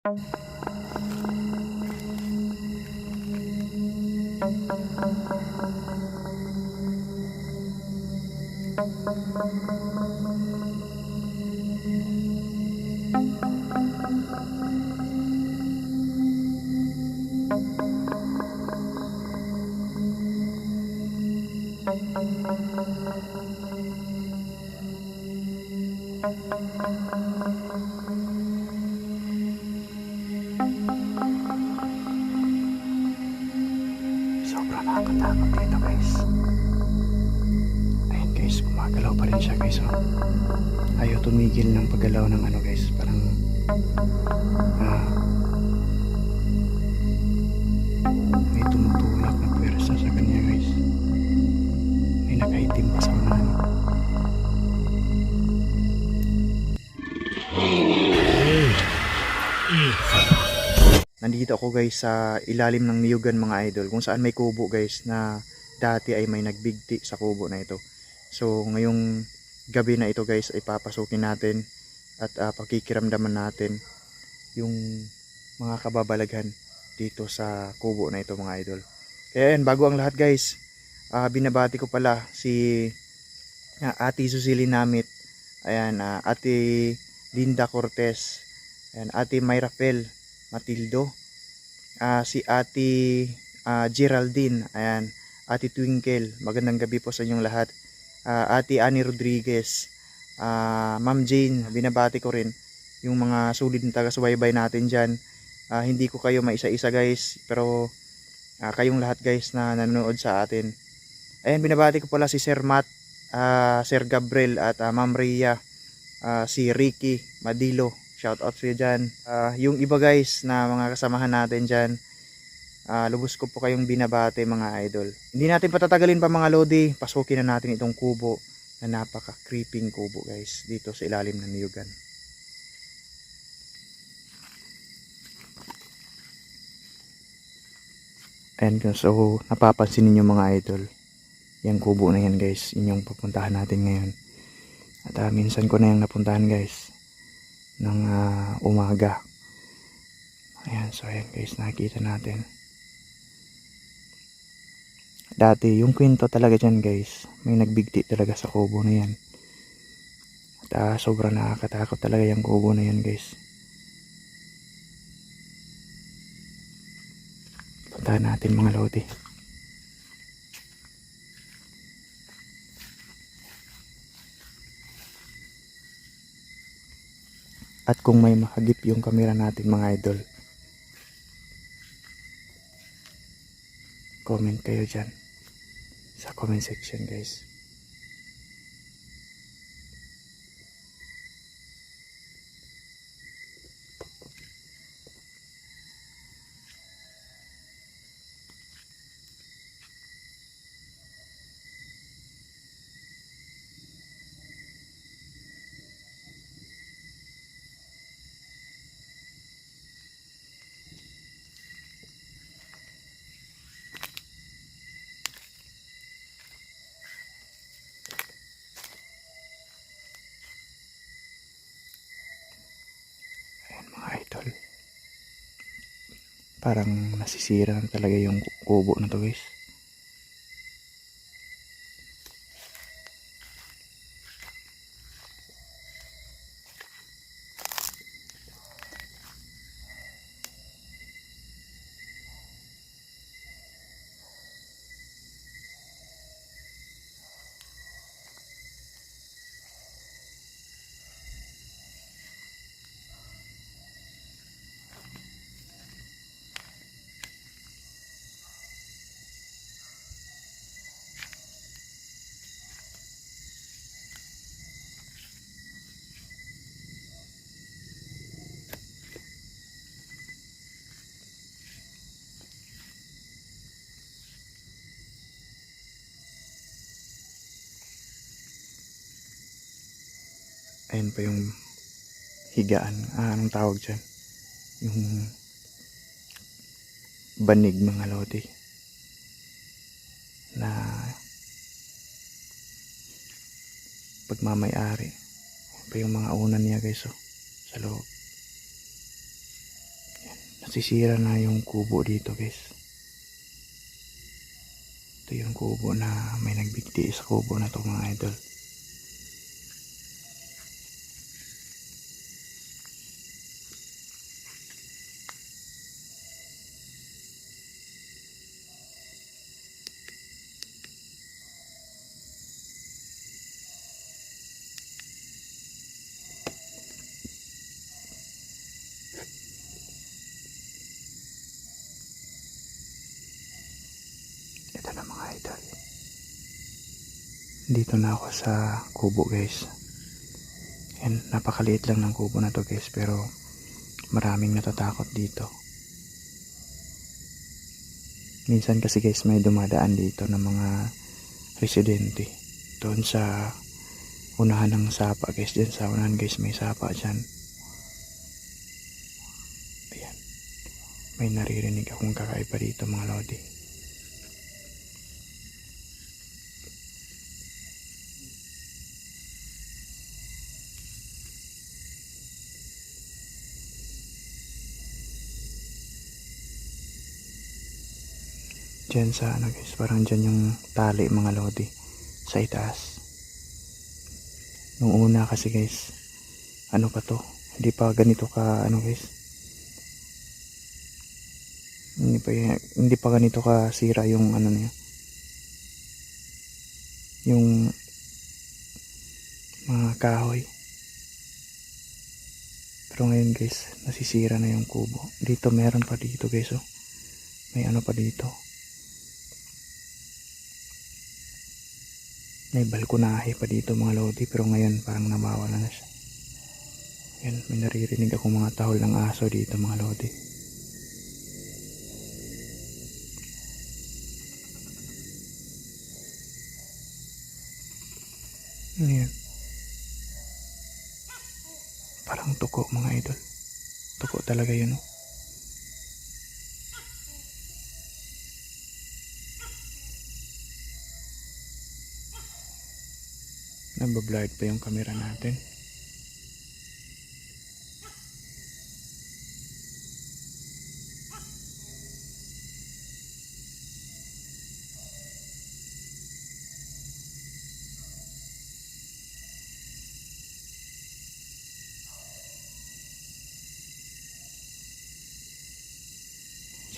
Sobrang nakakatakot dito guys. Ayun guys, gumagalaw pa rin siya guys. Oh. Ayaw tumigil ng paggalaw ng ano guys. Parang ah, may tumutulak na pwersa sa kanya guys. May nakaitim pa sa unahan. Nandito ako guys sa ilalim ng niyugan mga idol kung saan may kubo guys na dati ay may nagbigti sa kubo na ito. So ngayong gabi na ito guys ay papasukin natin at ah, pakikiramdaman natin yung mga kababalaghan dito sa kubo na ito mga idol. Kaya yan, bago ang lahat guys, ah, binabati ko pala si ah, Ate Susili Namit, ayan, ah, Ate Linda Cortez, ayan, Ate Myra Pel, Matildo, ah, si Ate ah, Geraldine, ayan, Ate Twinkle, magandang gabi po sa inyong lahat. Ah, Ate Annie Rodriguez, ah, Ma'am Jane, binabati ko rin yung mga sulit na taga-subaybay natin dyan. Ah, hindi ko kayo maisa-isa guys, pero ah, kayong lahat guys na nanonood sa atin. Ayan, binabati ko pala si Sir Matt, ah, Sir Gabriel at ah, Ma'am Rhea, ah, si Ricky Madilo, shout out sa dyan. Ah, yung iba guys na mga kasamahan natin dyan, ah, lubos ko po kayong binabate mga idol. Hindi natin patatagalin pa mga lodi, pasukin na natin itong kubo na napaka-creeping kubo guys dito sa ilalim ng niyugan. Ayan guys, so napapansin ninyo mga idol, yung kubo na yan guys, yun yung pupuntahan natin ngayon. At ah, minsan ko na yung napuntahan guys, ng ah, umaga. Ayan, so ayan guys, nakikita natin. Dati, yung kwento talaga dyan guys, may nagbigti talaga sa kubo na yan. At ah, sobrang nakakatakot talaga yung kubo na yan guys. Puntahan natin mga lodi. At kung may mahagip yung kamera natin mga idol, comment kayo dyan sa comment section guys. Ayan mga idol. Parang nasisira na talaga yung kubo na to guys. Ayan pa yung higaan. Ah, anong tawag dyan? Yung banig mga lodi. Na pagmamayari. Ayan pa yung mga unan niya guys oh, sa loob. nasisira na yung kubo dito guys ito yung kubo na may nagbigti sa kubo na to mga idol ito na idol. Dito na ako sa kubo guys. Yan napakaliit lang ng kubo na to guys pero maraming natatakot dito. Minsan kasi guys may dumadaan dito ng mga residente doon sa unahan ng sapa guys. Dyan sa unahan guys may sapa dyan. Ayan. May naririnig akong kakaiba dito mga lodi Diyan sa ano guys, parang dyan yung tali mga lodi sa itaas. Nung una kasi guys, ano pa to? Hindi pa ganito ka ano guys. Hindi pa, hindi pa ganito ka sira yung ano niya. Yung mga kahoy. Pero ngayon guys, nasisira na yung kubo. Dito meron pa dito guys oh. May ano pa dito. May balkonahe pa dito mga lodi pero ngayon parang namawala na siya. Yan may naririnig ako mga tahol ng aso dito mga lodi. Yan. Parang tuko mga idol. Tuko talaga yun oh. Nagbablurred pa yung camera natin.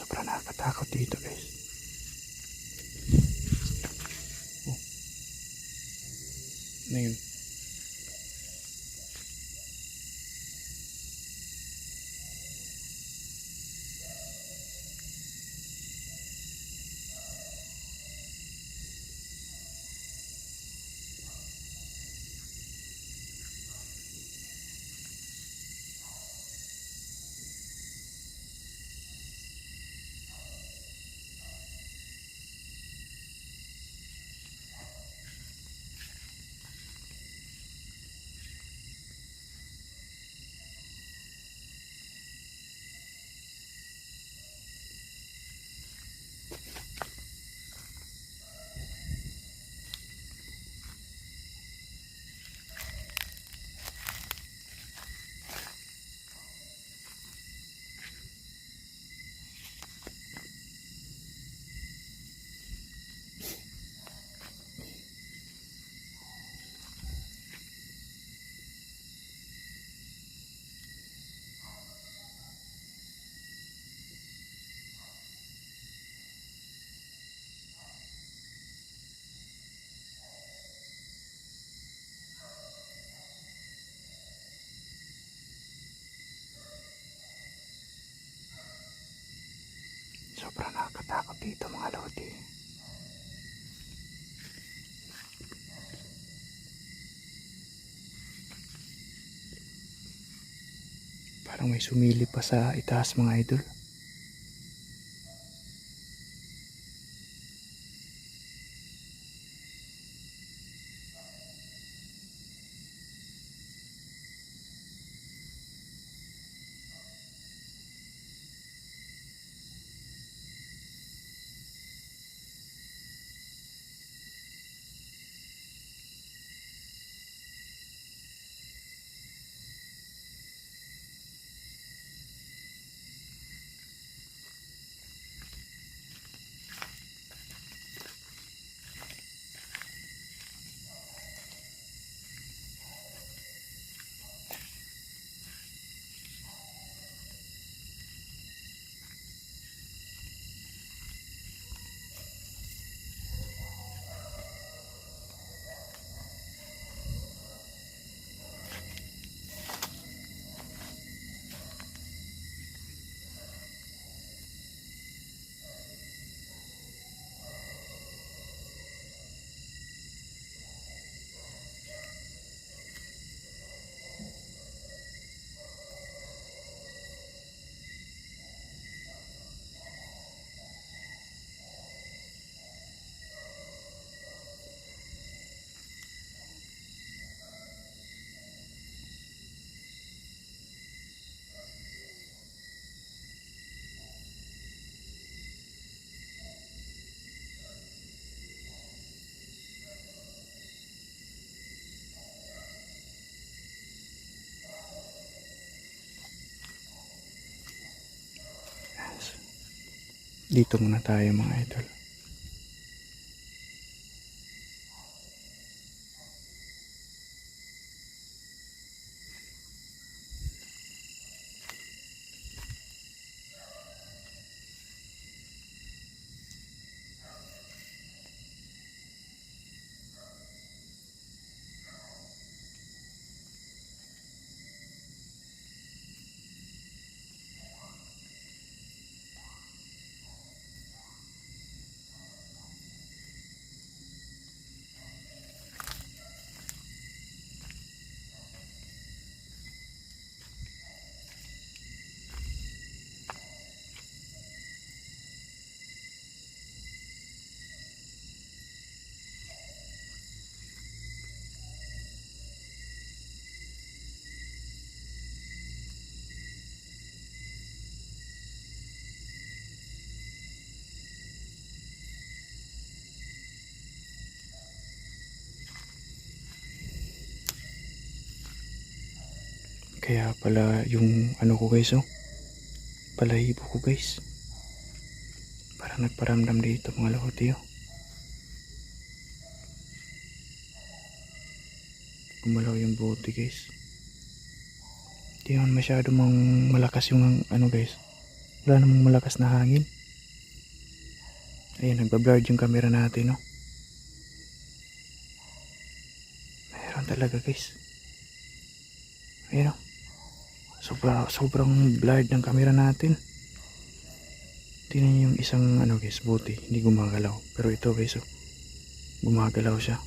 Sobrang nakakatakot dito guys. Oh. Na yun. Sobrang nakakatakot dito mga lodi. Parang may sumili pa sa itaas mga idol. Dito muna tayo mga idol. Kaya pala yung ano ko guys oh. Palahibo ko guys. Parang nagparamdam dito mga lakote oh. Gumalaw yung bote guys. Di naman masyado mang malakas yung ano guys. Wala namang malakas na hangin. Ayan, nagbablurred yung camera natin, no? Meron talaga, guys. Ayan, oh. Sobra, sobrang blurred ng camera natin. Tingnan yung isang, ano guys, buti. Hindi gumagalaw. Pero ito, guys, oh. Gumagalaw siya.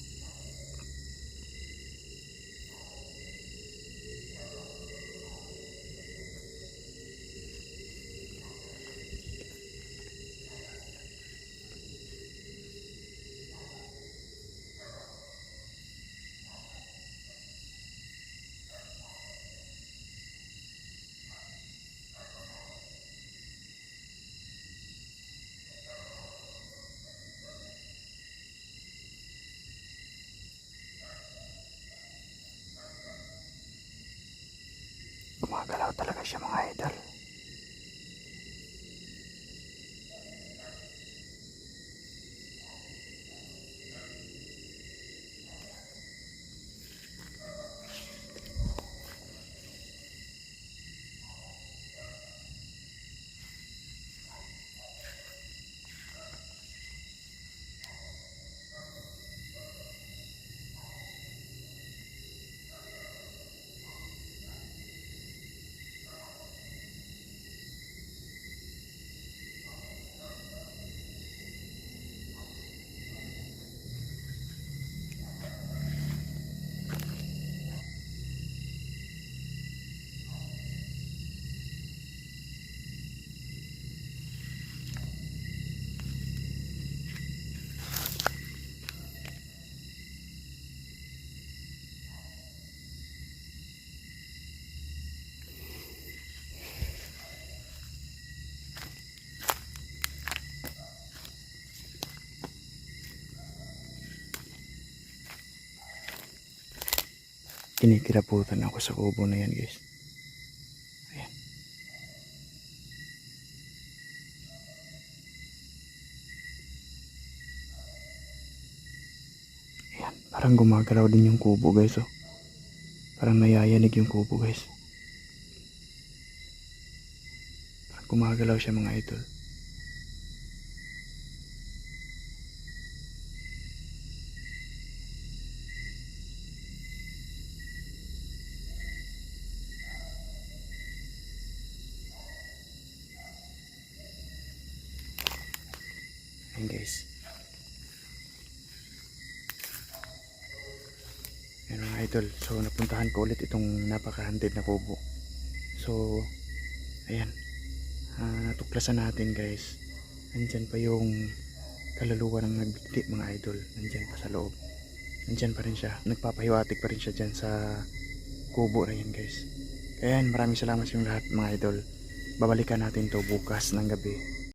Kinikiraputan ako sa kubo na yan guys. Ayan. Ayan. Parang gumagalaw din yung kubo guys oh. Parang nayayanig yung kubo guys. Parang gumagalaw siya mga idol. Ayan guys. Ayan mga idol. So napuntahan ko ulit itong napaka-hunted na kubo. So ayan. Ah, natuklasan natin guys. Nandyan pa yung kaluluwa ng nagbigti mga idol. Nandyan pa sa loob. Nandyan pa rin siya. Nagpapahiwatig pa rin siya dyan sa kubo na yan guys. Kaya maraming salamat sa lahat mga idol. Babalikan natin to bukas ng gabi